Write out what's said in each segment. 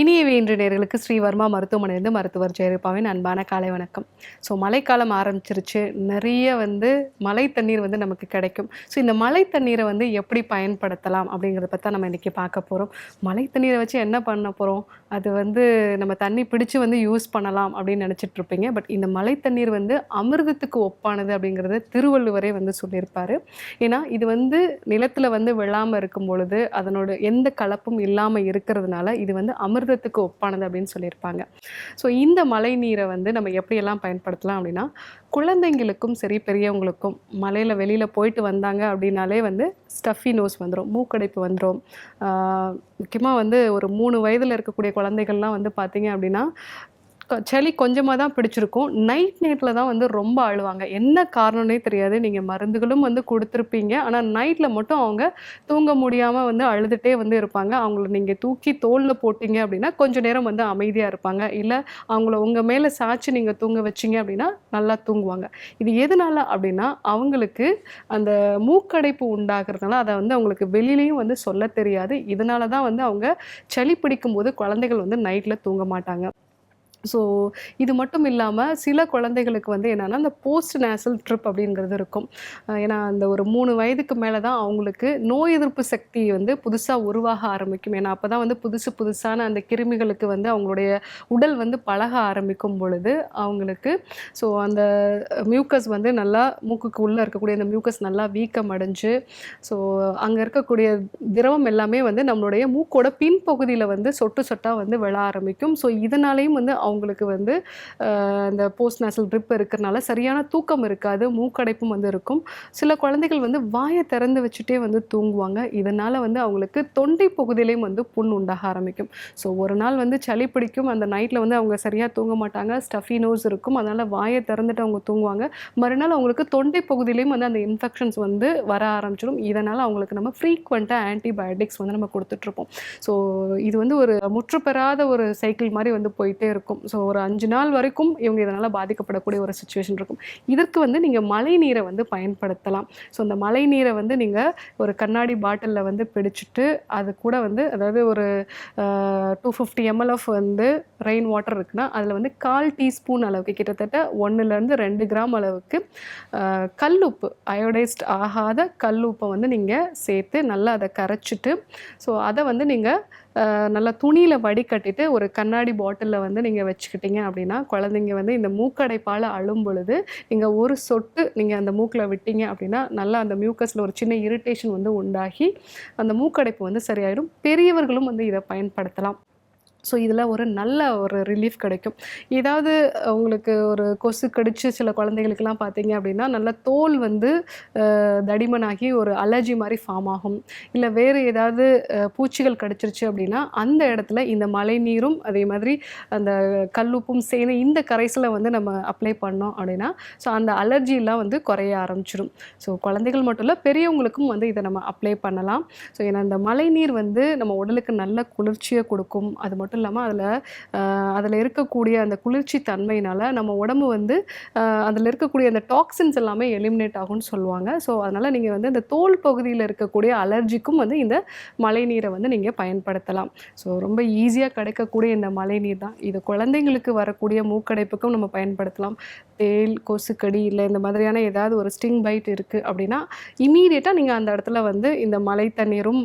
இனிய இன்று நேர்களுக்கு ஸ்ரீவர்மா மருத்துவமனையிலிருந்து மருத்துவர் ஜெயரூபாவின் அன்பான காலை வணக்கம். ஸோ மழைக்காலம் ஆரம்பிச்சிருச்சு. நிறைய வந்து மழை தண்ணீர் வந்து நமக்கு கிடைக்கும். ஸோ இந்த மழை தண்ணீரை வந்து எப்படி பயன்படுத்தலாம் அப்படிங்கிறத பற்றி நம்ம இன்றைக்கி பார்க்க போகிறோம் மழை தண்ணீரை வச்சு என்ன பண்ண போகிறோம் அது வந்து நம்ம தண்ணி பிடிச்சி வந்து யூஸ் பண்ணலாம் அப்படின்னு நினச்சிட்ருப்பீங்க பட் இந்த மழை தண்ணீர் வந்து அமிர்தத்துக்கு ஒப்பானது அப்படிங்கிறத திருவள்ளுவரே வந்து சொல்லியிருப்பார். ஏன்னா இது வந்து நிலத்தில் வந்து விழாமல் இருக்கும் பொழுது அதனோட எந்த கலப்பும் இல்லாமல் இருக்கிறதுனால இது வந்து அமிர்த அமிர்தத்துக்கு ஒப்பானது அப்படின்னு சொல்லியிருப்பாங்க. ஸோ இந்த மழை நீரை வந்து நம்ம எப்படியெல்லாம் பயன்படுத்தலாம் அப்படின்னா குழந்தைங்களுக்கும் சரி பெரியவங்களுக்கும் மலையில் வெளியில் போயிட்டு வந்தாங்க அப்படின்னாலே வந்து ஸ்டஃபி நோஸ் வந்துடும் மூக்கடைப்பு வந்துடும் முக்கியமாக வந்து ஒரு மூணு வயதில் இருக்கக்கூடிய குழந்தைகள்லாம் வந்து பார்த்தீங்க அப்படின்னா சளி கொஞ்சமாக தான் பிடிச்சிருக்கும். நைட் நேரத்தில் தான் வந்து ரொம்ப அழுவாங்க. என்ன காரணம்னே தெரியாது. நீங்கள் மருந்துகளும் வந்து கொடுத்துருப்பீங்க. ஆனால் நைட்டில் மட்டும் அவங்க தூங்க முடியாமல் வந்து அழுதுகிட்டே வந்து இருப்பாங்க. அவங்கள நீங்கள் தூக்கி தோளில் போட்டிங்க அப்படின்னா கொஞ்சம் நேரம் வந்து அமைதியாக இருப்பாங்க. இல்லை அவங்கள உங்கள் மேலே சாய்ச்சி நீங்கள் தூங்க வச்சீங்க அப்படின்னா நல்லா தூங்குவாங்க. இது எதனால அப்படின்னா அவங்களுக்கு அந்த மூக்கடைப்பு உண்டாகிறதுனால அதை வந்து அவங்களுக்கு வெளியிலையும் வந்து சொல்ல தெரியாது. இதனால தான் வந்து அவங்க சளி பிடிக்கும் போது குழந்தைகள் வந்து நைட்டில் தூங்க மாட்டாங்க. ஸோ இது மட்டும் இல்லாமல் சில குழந்தைகளுக்கு வந்து என்னென்னா அந்த போஸ்ட் நேசல் ட்ரிப் அப்படிங்கிறது இருக்கும். ஏன்னா அந்த ஒரு மூணு வயதுக்கு மேலே தான் அவங்களுக்கு நோய் எதிர்ப்பு சக்தி வந்து புதுசாக உருவாக ஆரம்பிக்கும். ஏன்னா அப்போ தான் வந்து புதுசு புதுசான அந்த கிருமிகளுக்கு வந்து அவங்களுடைய உடல் வந்து பழக ஆரம்பிக்கும் பொழுது அவங்களுக்கு ஸோ அந்த மியூக்கஸ் வந்து நல்லா மூக்குக்கு உள்ளே இருக்கக்கூடிய அந்த மியூக்கஸ் நல்லா வீக்கம் அடைஞ்சு ஸோ அங்கே இருக்கக்கூடிய திரவம் எல்லாமே வந்து நம்மளுடைய மூக்கோட பின்பகுதியில் வந்து சொட்டு சொட்டாக வந்து விழ ஆரம்பிக்கும். ஸோ இதனாலேயும் வந்து அவங்களுக்கு வந்து இந்த போஸ்ட் நேசல் ட்ரிப் இருக்கிறனால சரியான தூக்கம் இருக்காது மூக்கடைப்பும் வந்து இருக்கும். சில குழந்தைகள் வந்து வாயை திறந்து வச்சுட்டே வந்து தூங்குவாங்க. இதனால் வந்து அவங்களுக்கு தொண்டை பகுதியிலையும் வந்து புண் உண்டாக ஆரம்பிக்கும். ஸோ ஒரு நாள் வந்து சளி பிடிக்கும். அந்த நைட்டில் வந்து அவங்க சரியாக தூங்க மாட்டாங்க. ஸ்டஃபி நோஸ் இருக்கும். அதனால் வாயை திறந்துட்டு அவங்க தூங்குவாங்க. மறுநாள் அவங்களுக்கு தொண்டை பகுதியிலையும் வந்து அந்த இன்ஃபெக்ஷன்ஸ் வந்து வர ஆரம்பிச்சிடும். இதனால் அவங்களுக்கு நம்ம ஃப்ரீக்வெண்ட்டாக ஆன்டிபயோட்டிக்ஸ் வந்து நம்ம கொடுத்துட்ருப்போம் ஸோ இது வந்து ஒரு முற்றுப்பெறாத ஒரு சைக்கிள் மாதிரி வந்து போயிட்டே இருக்கும். ஸோ ஒரு அஞ்சு நாள் வரைக்கும் இவங்க இதனால் பாதிக்கப்படக்கூடிய ஒரு சுச்சுவேஷன் இருக்கும். இதற்கு வந்து நீங்கள் மழை நீரை வந்து பயன்படுத்தலாம். ஸோ அந்த மழை நீரை வந்து நீங்கள் ஒரு கண்ணாடி பாட்டிலில் வந்து பிடிச்சிட்டு அது கூட வந்து அதாவது ஒரு டூ ஃபிஃப்டி எம்எல் ஆஃப் வந்து ரெயின் வாட்டர் இருக்குன்னா அதில் வந்து கால் டீஸ்பூன் அளவுக்கு கிட்டத்தட்ட ஒன்றுலேருந்து ரெண்டு கிராம் அளவுக்கு கல்லுப்பு அயோடைஸ்ட் ஆகாத கல்லுப்பை வந்து நீங்கள் சேர்த்து நல்லா அதை கரைச்சிட்டு ஸோ அதை வந்து நீங்கள் நல்லா துணியில் வடிகட்டிட்டு ஒரு கண்ணாடி பாட்டிலில் வந்து நீங்கள் வச்சுக்கிட்டீங்க அப்படின்னா குழந்தைங்க வந்து இந்த மூக்கடைப்பால் அழும் பொழுது நீங்கள் ஒரு சொட்டு நீங்கள் அந்த மூக்கில் விட்டீங்க அப்படின்னா நல்லா அந்த மியூக்கஸில் ஒரு சின்ன இரிட்டேஷன் வந்து உண்டாகி அந்த மூக்கடைப்பு வந்து சரியாயிடும். பெரியவர்களும் வந்து இதை பயன்படுத்தலாம். ஸோ இதில் ஒரு நல்ல ஒரு ரிலீஃப் கிடைக்கும். ஏதாவது உங்களுக்கு ஒரு கொசு கடிச்சு சில குழந்தைகளுக்கெல்லாம் பார்த்தீங்க அப்படின்னா நல்ல தோல் வந்து தடிமனாகி ஒரு அலர்ஜி மாதிரி ஃபார்ம் ஆகும். இல்லை வேறு ஏதாவது பூச்சிகள் கடிச்சிருச்சு அப்படின்னா அந்த இடத்துல இந்த மழை நீரும் அதே மாதிரி அந்த கல்லுப்பும் சேர்ந்து இந்த கரைசலை வந்து நம்ம அப்ளை பண்ணோம் அப்படின்னா ஸோ அந்த அலர்ஜிலாம் வந்து குறைய ஆரம்பிச்சிடும் ஸோ குழந்தைகள் மட்டும் இல்லை பெரியவங்களுக்கும் வந்து இதை நம்ம அப்ளை பண்ணலாம். ஸோ ஏன்னா இந்த மழை நீர் வந்து நம்ம உடலுக்கு நல்ல குளிர்ச்சியை கொடுக்கும். அது மட்டும் மட்டும் இல்லாமல் அதில் அதில் இருக்கக்கூடிய அந்த குளிர்ச்சி தன்மையினால் நம்ம உடம்பு வந்து அதில் இருக்கக்கூடிய அந்த டாக்ஸின்ஸ் எல்லாமே எலிமினேட் ஆகும்னு சொல்லுவாங்க. ஸோ அதனால் நீங்கள் வந்து இந்த தோல் பகுதியில் இருக்கக்கூடிய அலர்ஜிக்கும் வந்து இந்த மழை நீரை வந்து நீங்கள் பயன்படுத்தலாம். ஸோ ரொம்ப ஈஸியாக கிடைக்கக்கூடிய இந்த மழை நீர் தான். இது குழந்தைங்களுக்கு வரக்கூடிய மூக்கடைப்புக்கும் நம்ம பயன்படுத்தலாம். தேல் கொசுக்கடி இல்லை இந்த மாதிரியான ஏதாவது ஒரு ஸ்டிங் பைட் இருக்குது அப்படின்னா இமீடியட்டாக நீங்கள் அந்த இடத்துல வந்து இந்த மழை தண்ணீரும்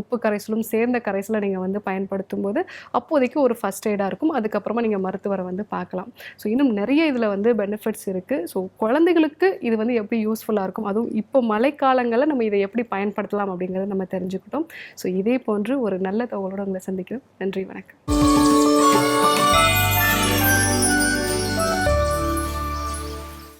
உப்பு கரைசலும் சேர்ந்த கரைசலை நீங்கள் வந்து பயன்படுத்தும் போது அப்போதைக்கு ஒரு ஃபஸ்ட் எய்டாக இருக்கும். அதுக்கப்புறமா நீங்கள் மருத்துவரை வந்து பார்க்கலாம். ஸோ இன்னும் நிறைய இதில் வந்து பெனிஃபிட்ஸ் இருக்குது ஸோ குழந்தைகளுக்கு இது வந்து எப்படி யூஸ்ஃபுல்லாக இருக்கும்? அதுவும் இப்போ மழைக்காலங்களில் நம்ம இதை எப்படி பயன்படுத்தலாம் அப்படிங்கிறத நம்ம தெரிஞ்சுக்கிட்டோம். ஸோ இதே போன்று ஒரு நல்ல தகவலோடு உங்களை சந்திக்கிறோம். நன்றி வணக்கம்.